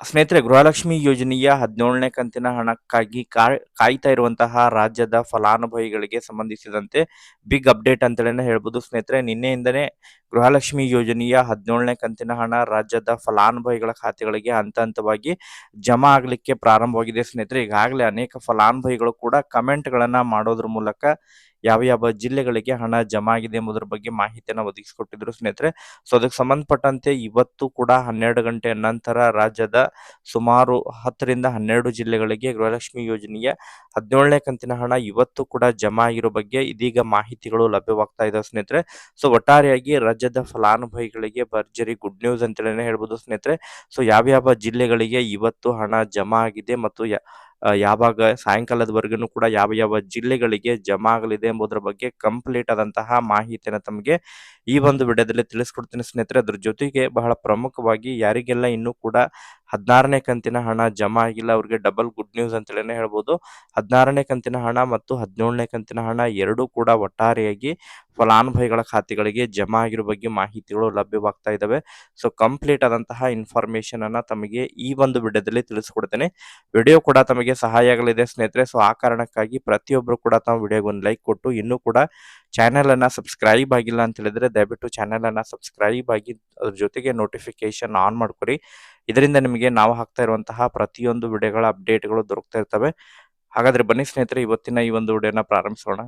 ಸ್ನೇಹಿತರೆ, ಗೃಹಲಕ್ಷ್ಮಿ ಯೋಜನೆಯ ಹದಿನೇಳನೇ ಕಂತಿನ ಹಣಕ್ಕಾಗಿ ಕಾಯ್, ಕಾಯ್ತಾ ಇರುವಂತಹ ರಾಜ್ಯದ ಫಲಾನುಭವಿಗಳಿಗೆ ಸಂಬಂಧಿಸಿದಂತೆ ಬಿಗ್ ಅಪ್ಡೇಟ್ ಅಂತಲೇ ಹೇಳ್ಬೋದು. ಸ್ನೇಹಿತರೆ, ನಿನ್ನೆಯಿಂದನೇ ಗೃಹಲಕ್ಷ್ಮಿ ಯೋಜನೆಯ ಹದಿನೇಳನೇ ಕಂತಿನ ಹಣ ರಾಜ್ಯದ ಫಲಾನುಭವಿಗಳ ಖಾತೆಗಳಿಗೆ ಹಂತ ಹಂತವಾಗಿ ಜಮಾ ಆಗಲಿಕ್ಕೆ ಪ್ರಾರಂಭವಾಗಿದೆ. ಸ್ನೇಹಿತರೆ, ಈಗಾಗಲೇ ಅನೇಕ ಫಲಾನುಭವಿಗಳು ಕೂಡ ಕಮೆಂಟ್ಗಳನ್ನು ಮಾಡೋದ್ರ ಮೂಲಕ ಯಾವ ಯಾವ ಜಿಲ್ಲೆಗಳಿಗೆ ಹಣ ಜಮಾ ಆಗಿದೆ ಎಂಬುದರ ಬಗ್ಗೆ ಮಾಹಿತಿಯನ್ನು ಒದಗಿಸಿಕೊಟ್ಟಿದ್ರು ಸ್ನೇಹಿತರೆ. ಸೊ ಅದಕ್ಕೆ ಸಂಬಂಧಪಟ್ಟಂತೆ ಇವತ್ತು ಕೂಡ ಹನ್ನೆರಡು ಗಂಟೆಯ ನಂತರ ರಾಜ್ಯದ ಸುಮಾರು ಹತ್ತರಿಂದ ಹನ್ನೆರಡು ಜಿಲ್ಲೆಗಳಿಗೆ ಗೃಹಲಕ್ಷ್ಮಿ ಯೋಜನೆಯ ಹದಿನೇಳನೇ ಕಂತಿನ ಹಣ ಇವತ್ತು ಕೂಡ ಜಮಾ ಆಗಿರೋ ಬಗ್ಗೆ ಇದೀಗ ಮಾಹಿತಿಗಳು ಲಭ್ಯವಾಗ್ತಾ ಇದಾವೆ ಸ್ನೇಹಿತರೆ. ಸೊ ಒಟ್ಟಾರೆಯಾಗಿ ರಾಜ್ಯದ ಫಲಾನುಭವಿಗಳಿಗೆ ಭರ್ಜರಿ ಗುಡ್ ನ್ಯೂಸ್ ಅಂತೇಳಿ ಹೇಳ್ಬೋದು ಸ್ನೇಹಿತರೆ. ಸೊ ಯಾವ್ಯಾವ ಜಿಲ್ಲೆಗಳಿಗೆ ಇವತ್ತು ಹಣ ಜಮಾ ಆಗಿದೆ ಮತ್ತು ಯಾವಾಗ ಸಾಯಂಕಾಲದವರೆಗೂ ಕೂಡ ಯಾವ ಯಾವ ಜಿಲ್ಲೆಗಳಿಗೆ ಜಮಾ ಆಗಲಿದೆ ಎಂಬುದರ ಬಗ್ಗೆ ಕಂಪ್ಲೀಟ್ ಆದಂತಹ ಮಾಹಿತಿಯನ್ನು ತಮಗೆ ಈ ಒಂದು ವಿಡಿಯೋದಲ್ಲಿ ತಿಳಿಸ್ಕೊಡ್ತೀನಿ ಸ್ನೇಹಿತರೆ. ಅದ್ರ ಜೊತೆಗೆ ಬಹಳ ಪ್ರಮುಖವಾಗಿ ಯಾರಿಗೆಲ್ಲ ಇನ್ನೂ ಕೂಡ ಹದಿನಾರನೇ ಕಂತಿನ ಹಣ ಜಮಾ ಆಗಿಲ್ಲ, ಅವ್ರಿಗೆ ಡಬಲ್ ಗುಡ್ ನ್ಯೂಸ್ ಅಂತೇಳಿ ಹೇಳ್ಬೋದು. ಹದಿನಾರನೇ ಕಂತಿನ ಹಣ ಮತ್ತು ಹದಿನೇಳನೇ ಕಂತಿನ ಹಣ ಎರಡೂ ಕೂಡ ಒಟ್ಟಾರೆಯಾಗಿ ಫಲಾನುಭವಿಗಳ ಖಾತೆಗಳಿಗೆ ಜಮಾ ಆಗಿರೋ ಬಗ್ಗೆ ಮಾಹಿತಿಗಳು ಲಭ್ಯವಾಗ್ತಾ ಇದ್ದಾವೆ ಸೊ ಕಂಪ್ಲೀಟ್ ಆದಂತಹ ಇನ್ಫಾರ್ಮೇಶನ್ ಅನ್ನ ತಮಗೆ ಈ ಒಂದು ವಿಡಿಯೋದಲ್ಲಿ ತಿಳಿಸ್ಕೊಡ್ತೇನೆ. ವಿಡಿಯೋ ಕೂಡ ತಮಗೆ ಸಹಾಯ ಆಗಲಿದೆ ಸ್ನೇಹಿತರೆ. ಸೊ ಆ ಕಾರಣಕ್ಕಾಗಿ ಪ್ರತಿಯೊಬ್ಬರು ಕೂಡ ತಮ್ಮ ವಿಡಿಯೋಗೆ ಒಂದು ಲೈಕ್ ಕೊಟ್ಟು ಇನ್ನೂ ಕೂಡ ಚಾನೆಲ್ ಅನ್ನ ಸಬ್ಸ್ಕ್ರೈಬ್ ಆಗಿಲ್ಲ ಅಂತ ಹೇಳಿದ್ರೆ ದಯವಿಟ್ಟು ಚಾನೆಲ್ ಅನ್ನ ಸಬ್ಸ್ಕ್ರೈಬ್ ಆಗಿ ಅದ್ರ ಜೊತೆಗೆ ನೋಟಿಫಿಕೇಶನ್ ಆನ್ ಮಾಡ್ಕೊರಿ ಇದರಿಂದ ನಿಮಗೆ ನಾವು ಹಾಕ್ತಾ ಇರುವಂತಹ ಪ್ರತಿಯೊಂದು ವಿಡಿಯೋಗಳ ಅಪ್ಡೇಟ್ಗಳು ದೊರಕ್ತಾ ಇರ್ತವೆ. ಹಾಗಾದ್ರೆ ಬನ್ನಿ ಸ್ನೇಹಿತರೆ, ಇವತ್ತಿನ ಈ ಒಂದು ವಿಡಿಯೋನ ಪ್ರಾರಂಭಿಸೋಣ.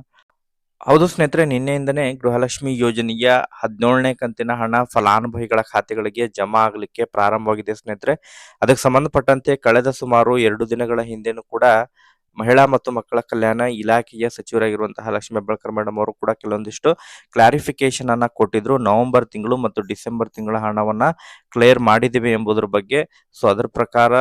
ಹೌದು ಸ್ನೇಹಿತರೆ, ನಿನ್ನೆಯಿಂದನೇ ಗೃಹಲಕ್ಷ್ಮಿ ಯೋಜನೆಯ ಹದಿನೇಳನೇ ಕಂತಿನ ಹಣ ಫಲಾನುಭವಿಗಳ ಖಾತೆಗಳಿಗೆ ಜಮಾ ಆಗಲಿಕ್ಕೆ ಪ್ರಾರಂಭವಾಗಿದೆ ಸ್ನೇಹಿತರೆ. ಅದಕ್ಕೆ ಸಂಬಂಧಪಟ್ಟಂತೆ ಕಳೆದ ಸುಮಾರು ಎರಡು ದಿನಗಳ ಹಿಂದೆನೂ ಕೂಡ ಮಹಿಳಾ ಮತ್ತು ಮಕ್ಕಳ ಕಲ್ಯಾಣ ಇಲಾಖೆಯ ಸಚಿವರಾಗಿರುವಂತಹ ಲಕ್ಷ್ಮೀ ಹೆಬ್ಬಾಳ್ಕರ್ ಮೇಡಮ್ ಅವರು ಕೂಡ ಕೆಲವೊಂದಿಷ್ಟು ಕ್ಲಾರಿಫಿಕೇಶನ್ ಅನ್ನ ಕೊಟ್ಟಿದ್ರು. ನವೆಂಬರ್ ತಿಂಗಳು ಮತ್ತು ಡಿಸೆಂಬರ್ ತಿಂಗಳ ಹಣವನ್ನ ಕ್ಲಿಯರ್ ಮಾಡಿದ್ದೀವಿ ಎಂಬುದರ ಬಗ್ಗೆ. ಸೊ ಅದರ ಪ್ರಕಾರ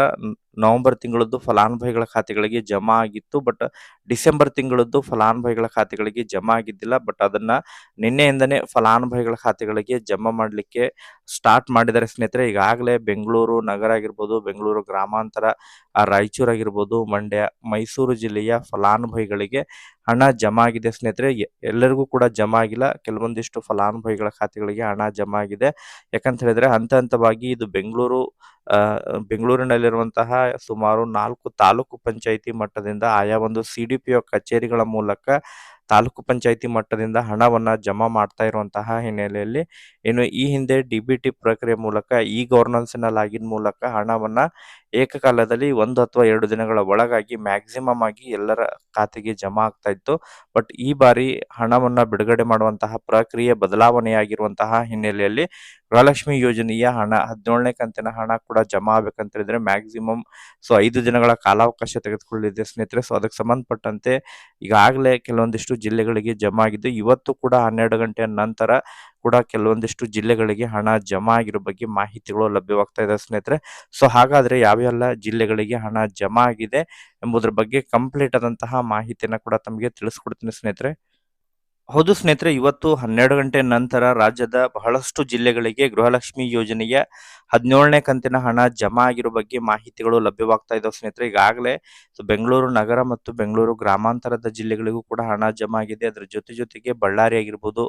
ನವೆಂಬರ್ ತಿಂಗಳದ್ದು ಫಲಾನುಭವಿಗಳ ಖಾತೆಗಳಿಗೆ ಜಮಾ ಆಗಿತ್ತು, ಬಟ್ ಡಿಸೆಂಬರ್ ತಿಂಗಳದ್ದು ಫಲಾನುಭವಿಗಳ ಖಾತೆಗಳಿಗೆ ಜಮಾ ಆಗಿದ್ದಿಲ್ಲ. ಬಟ್ ಅದನ್ನ ನಿನ್ನೆಯಿಂದನೇ ಫಲಾನುಭವಿಗಳ ಖಾತೆಗಳಿಗೆ ಜಮಾ ಮಾಡಲಿಕ್ಕೆ ಸ್ಟಾರ್ಟ್ ಮಾಡಿದ್ದಾರೆ ಸ್ನೇಹಿತರೆ. ಈಗಾಗಲೇ ಬೆಂಗಳೂರು ನಗರ ಆಗಿರ್ಬೋದು, ಬೆಂಗಳೂರು ಗ್ರಾಮಾಂತರ ರಾಯಚೂರು ಆಗಿರ್ಬೋದು, ಮಂಡ್ಯ, ಮೈಸೂರು ಜಿಲ್ಲೆಯ ಫಲಾನುಭವಿಗಳಿಗೆ ಹಣ ಜಮಾ ಆಗಿದೆ ಸ್ನೇಹಿತರೆ. ಎಲ್ಲರಿಗೂ ಕೂಡ ಜಮಾ ಆಗಿಲ್ಲ. ಕೆಲವೊಂದಿಷ್ಟು ಫಲಾನುಭವಿಗಳ ಖಾತೆಗಳಿಗೆ ಹಣ ಜಮಾ ಆಗಿದೆ. ಯಾಕಂತ ಹೇಳಿದ್ರೆ ಹಂತ ಹಂತವಾಗಿ ಇದು ಬೆಂಗಳೂರು ಬೆಂಗಳೂರಿನಲ್ಲಿರುವಂತಹ ಸುಮಾರು ನಾಲ್ಕು ತಾಲೂಕು ಪಂಚಾಯಿತಿ ಮಟ್ಟದಿಂದ ಆಯಾ ಒಂದು ಸಿ ಡಿ ಪಿ ಒ ಕಚೇರಿಗಳ ಮೂಲಕ ತಾಲೂಕು ಪಂಚಾಯಿತಿ ಮಟ್ಟದಿಂದ ಹಣವನ್ನ ಜಮಾ ಮಾಡ್ತಾ ಇರುವಂತಹ ಹಿನ್ನೆಲೆಯಲ್ಲಿ ಇನ್ನು ಈ ಹಿಂದೆ ಡಿ ಬಿ ಟಿ ಪ್ರಕ್ರಿಯೆ ಮೂಲಕ ಇ ಗವರ್ನೆನ್ಸ್ ಲಾಗಿನ್ ಮೂಲಕ ಹಣವನ್ನ ಏಕಕಾಲದಲ್ಲಿ ಒಂದು ಅಥವಾ ಎರಡು ದಿನಗಳ ಒಳಗಾಗಿ ಮ್ಯಾಕ್ಸಿಮಮ್ ಆಗಿ ಎಲ್ಲರ ಖಾತೆಗೆ ಜಮಾ ಆಗ್ತಾ ಇತ್ತು. ಬಟ್ ಈ ಬಾರಿ ಹಣವನ್ನು ಬಿಡುಗಡೆ ಮಾಡುವಂತಹ ಪ್ರಕ್ರಿಯೆ ಬದಲಾವಣೆಯಾಗಿರುವಂತಹ ಹಿನ್ನೆಲೆಯಲ್ಲಿ ಗೃಹಲಕ್ಷ್ಮಿ ಯೋಜನೆಯ ಹಣ, ಹದಿನೇಳನೇ ಕಂತಿನ ಹಣ ಕೂಡ ಜಮಾ ಆಗ್ಬೇಕಂತ ಹೇಳಿದ್ರೆ ಮ್ಯಾಕ್ಸಿಮಮ್ ಸೊ ಐದು ದಿನಗಳ ಕಾಲಾವಕಾಶ ತೆಗೆದುಕೊಳ್ಳಿದೆ ಸ್ನೇಹಿತರೆ. ಸೊ ಅದಕ್ಕೆ ಸಂಬಂಧಪಟ್ಟಂತೆ ಈಗಾಗಲೇ ಕೆಲವೊಂದಿಷ್ಟು ಜಿಲ್ಲೆಗಳಿಗೆ ಜಮಾ ಆಗಿದ್ದು, ಇವತ್ತು ಕೂಡ ಹನ್ನೆರಡು ಗಂಟೆಯ ನಂತರ ಕೂಡ ಕೆಲವೊಂದಿಷ್ಟು ಜಿಲ್ಲೆಗಳಿಗೆ ಹಣ ಜಮಾ ಆಗಿರೋ ಬಗ್ಗೆ ಮಾಹಿತಿಗಳು ಲಭ್ಯವಾಗ್ತಾ ಇದೆ ಸ್ನೇಹಿತರೆ. ಸೊ ಹಾಗಾದ್ರೆ ಯಾವೆಲ್ಲ ಜಿಲ್ಲೆಗಳಿಗೆ ಹಣ ಜಮಾ ಆಗಿದೆ ಎಂಬುದರ ಬಗ್ಗೆ ಕಂಪ್ಲೀಟ್ ಆದಂತಹ ಮಾಹಿತಿಯನ್ನ ಕೂಡ ತಮಗೆ ತಿಳಿಸ್ಕೊಡ್ತೀನಿ ಸ್ನೇಹಿತರೆ. ಹೌದು ಸ್ನೇಹಿತರೆ, ಇವತ್ತು ಹನ್ನೆರಡು ಗಂಟೆ ನಂತರ ರಾಜ್ಯದ ಬಹಳಷ್ಟು ಜಿಲ್ಲೆಗಳಿಗೆ ಗೃಹಲಕ್ಷ್ಮಿ ಯೋಜನೆಯ ಹದಿನೇಳನೇ ಕಂತಿನ ಹಣ ಜಮಾ ಆಗಿರೋ ಬಗ್ಗೆ ಮಾಹಿತಿಗಳು ಲಭ್ಯವಾಗ್ತಾ ಇದಾವೆ ಸ್ನೇಹಿತರೆ. ಈಗಾಗಲೇ ಬೆಂಗಳೂರು ನಗರ ಮತ್ತು ಬೆಂಗಳೂರು ಗ್ರಾಮಾಂತರದ ಜಿಲ್ಲೆಗಳಿಗೂ ಕೂಡ ಹಣ ಜಮಾ ಆಗಿದೆ. ಅದರ ಜೊತೆ ಜೊತೆಗೆ ಬಳ್ಳಾರಿ ಆಗಿರ್ಬೋದು,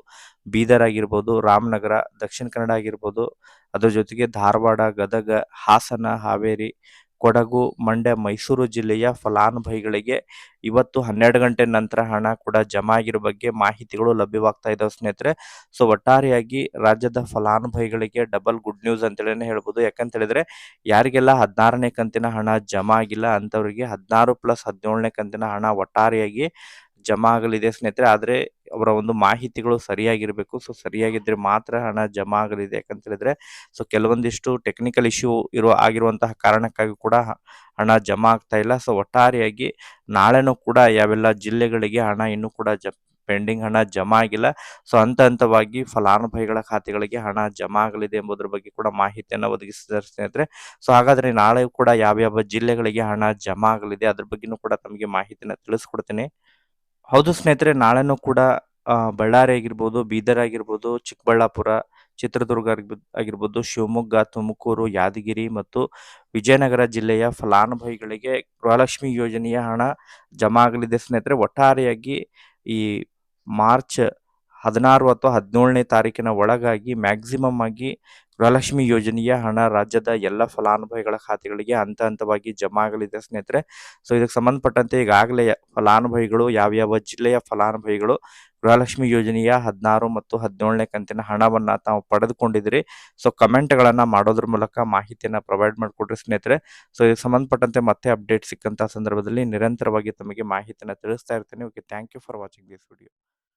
ಬೀದರ್ ಆಗಿರ್ಬೋದು, ರಾಮನಗರ, ದಕ್ಷಿಣ ಕನ್ನಡ ಆಗಿರ್ಬೋದು, ಅದರ ಜೊತೆಗೆ ಧಾರವಾಡ, ಗದಗ, ಹಾಸನ, ಹಾವೇರಿ ಕೊಡಗು, ಮಂಡ್ಯ, ಮೈಸೂರು ಜಿಲ್ಲೆಯ ಫಲಾನುಭವಿಗಳಿಗೆ ಇವತ್ತು ಹನ್ನೆರಡು ಗಂಟೆ ನಂತರ ಹಣ ಕೂಡ ಜಮಾ ಆಗಿರೋ ಬಗ್ಗೆ ಮಾಹಿತಿಗಳು ಲಭ್ಯವಾಗ್ತಾ ಇದಾವೆ ಸ್ನೇಹಿತರೆ. ಸೊ ಒಟ್ಟಾರೆಯಾಗಿ ರಾಜ್ಯದ ಫಲಾನುಭವಿಗಳಿಗೆ ಡಬಲ್ ಗುಡ್ ನ್ಯೂಸ್ ಅಂತೇಳಿ ಹೇಳ್ಬೋದು. ಯಾಕಂತ ಹೇಳಿದ್ರೆ, ಯಾರಿಗೆಲ್ಲ ಹದಿನಾರನೇ ಕಂತಿನ ಹಣ ಜಮಾ ಆಗಿಲ್ಲ ಅಂತವರಿಗೆ ಹದಿನಾರು ಪ್ಲಸ್ ಹದಿನೇಳನೇ ಕಂತಿನ ಹಣ ಒಟ್ಟಾರೆಯಾಗಿ ಜಮಾ ಆಗಲಿದೆ ಸ್ನೇಹಿತರೆ, ಆದರೆ ಅವರ ಒಂದು ಮಾಹಿತಿಗಳು ಸರಿಯಾಗಿರಬೇಕು. ಸೊ ಸರಿಯಾಗಿದ್ರೆ ಮಾತ್ರ ಹಣ ಜಮಾ ಆಗಲಿದೆ. ಯಾಕಂತ ಹೇಳಿದ್ರೆ ಸೊ ಕೆಲವೊಂದಿಷ್ಟು ಟೆಕ್ನಿಕಲ್ ಇಶ್ಯೂ ಇರುವ ಆಗಿರುವಂತಹ ಕಾರಣಕ್ಕಾಗಿ ಕೂಡ ಹಣ ಜಮಾ ಆಗ್ತಾ ಇಲ್ಲ. ಸೊ ಒಟ್ಟಾರೆಯಾಗಿ ನಾಳೆನೂ ಕೂಡ ಯಾವೆಲ್ಲ ಜಿಲ್ಲೆಗಳಿಗೆ ಹಣ ಇನ್ನೂ ಕೂಡ ಜ, ಪೆಂಡಿಂಗ್ ಹಣ ಜಮಾ ಆಗಿಲ್ಲ. ಸೊ ಹಂತ ಹಂತವಾಗಿ ಫಲಾನುಭವಿಗಳ ಖಾತೆಗಳಿಗೆ ಹಣ ಜಮಾ ಆಗಲಿದೆ ಎಂಬುದರ ಬಗ್ಗೆ ಕೂಡ ಮಾಹಿತಿಯನ್ನು ಒದಗಿಸಿದ್ದಾರೆ ಸ್ನೇಹಿತರೆ. ಸೊ ಹಾಗಾದ್ರೆ ನಾಳೆ ಕೂಡ ಯಾವ್ಯಾವ ಜಿಲ್ಲೆಗಳಿಗೆ ಹಣ ಜಮಾ ಆಗಲಿದೆ, ಅದ್ರ ಬಗ್ಗೆನೂ ಕೂಡ ತಮಗೆ ಮಾಹಿತಿಯನ್ನು ತಿಳಿಸ್ಕೊಡ್ತೀನಿ. ಹೌದು ಸ್ನೇಹಿತರೆ, ನಾಳೆನೂ ಕೂಡ ಬಳ್ಳಾರಿ ಆಗಿರ್ಬೋದು, ಬೀದರ್ ಆಗಿರ್ಬೋದು, ಚಿಕ್ಕಬಳ್ಳಾಪುರ, ಚಿತ್ರದುರ್ಗ ಆಗಿರ್ಬೋದು, ಶಿವಮೊಗ್ಗ, ತುಮಕೂರು, ಯಾದಗಿರಿ ಮತ್ತು ವಿಜಯನಗರ ಜಿಲ್ಲೆಯ ಫಲಾನುಭವಿಗಳಿಗೆ ಗೃಹಲಕ್ಷ್ಮಿ ಯೋಜನೆಯ ಹಣ ಜಮಾ ಆಗಲಿದೆ ಸ್ನೇಹಿತರೆ. ಒಟ್ಟಾರೆಯಾಗಿ ಈ ಮಾರ್ಚ್ ಹದಿನಾರು ಅಥವಾ ಹದಿನೇಳನೇ ತಾರೀಕಿನ ಒಳಗಾಗಿ ಮ್ಯಾಕ್ಸಿಮಮ್ ಆಗಿ ಗೃಹಲಕ್ಷ್ಮಿ ಯೋಜನೆಯ ಹಣ ರಾಜ್ಯದ ಎಲ್ಲ ಫಲಾನುಭವಿಗಳ ಖಾತೆಗಳಿಗೆ ಹಂತ ಹಂತವಾಗಿ ಜಮಾ ಆಗಲಿದೆ ಸ್ನೇಹಿತರೆ. ಸೊ ಇದಕ್ಕೆ ಸಂಬಂಧಪಟ್ಟಂತೆ ಈಗಾಗಲೇ ಫಲಾನುಭವಿಗಳು, ಯಾವ್ಯಾವ ಜಿಲ್ಲೆಯ ಫಲಾನುಭವಿಗಳು ಗೃಹಲಕ್ಷ್ಮಿ ಯೋಜನೆಯ ಹದಿನಾರು ಮತ್ತು ಹದಿನೇಳನೇ ಕಂತಿನ ಹಣವನ್ನು ತಾವು ಪಡೆದುಕೊಂಡಿದ್ರಿ ಸೊ ಕಮೆಂಟ್ಗಳನ್ನು ಮಾಡೋದ್ರ ಮೂಲಕ ಮಾಹಿತಿಯನ್ನು ಪ್ರೊವೈಡ್ ಮಾಡಿಕೊಡ್ರಿ ಸ್ನೇಹಿತರೆ. ಸೊ ಇದಕ್ಕೆ ಸಂಬಂಧಪಟ್ಟಂತೆ ಮತ್ತೆ ಅಪ್ಡೇಟ್ ಸಿಕ್ಕಂಥ ಸಂದರ್ಭದಲ್ಲಿ ನಿರಂತರವಾಗಿ ತಮಗೆ ಮಾಹಿತಿಯನ್ನು ತಿಳಿಸ್ತಾ ಇರ್ತೀನಿ. Okay thank you for watching this video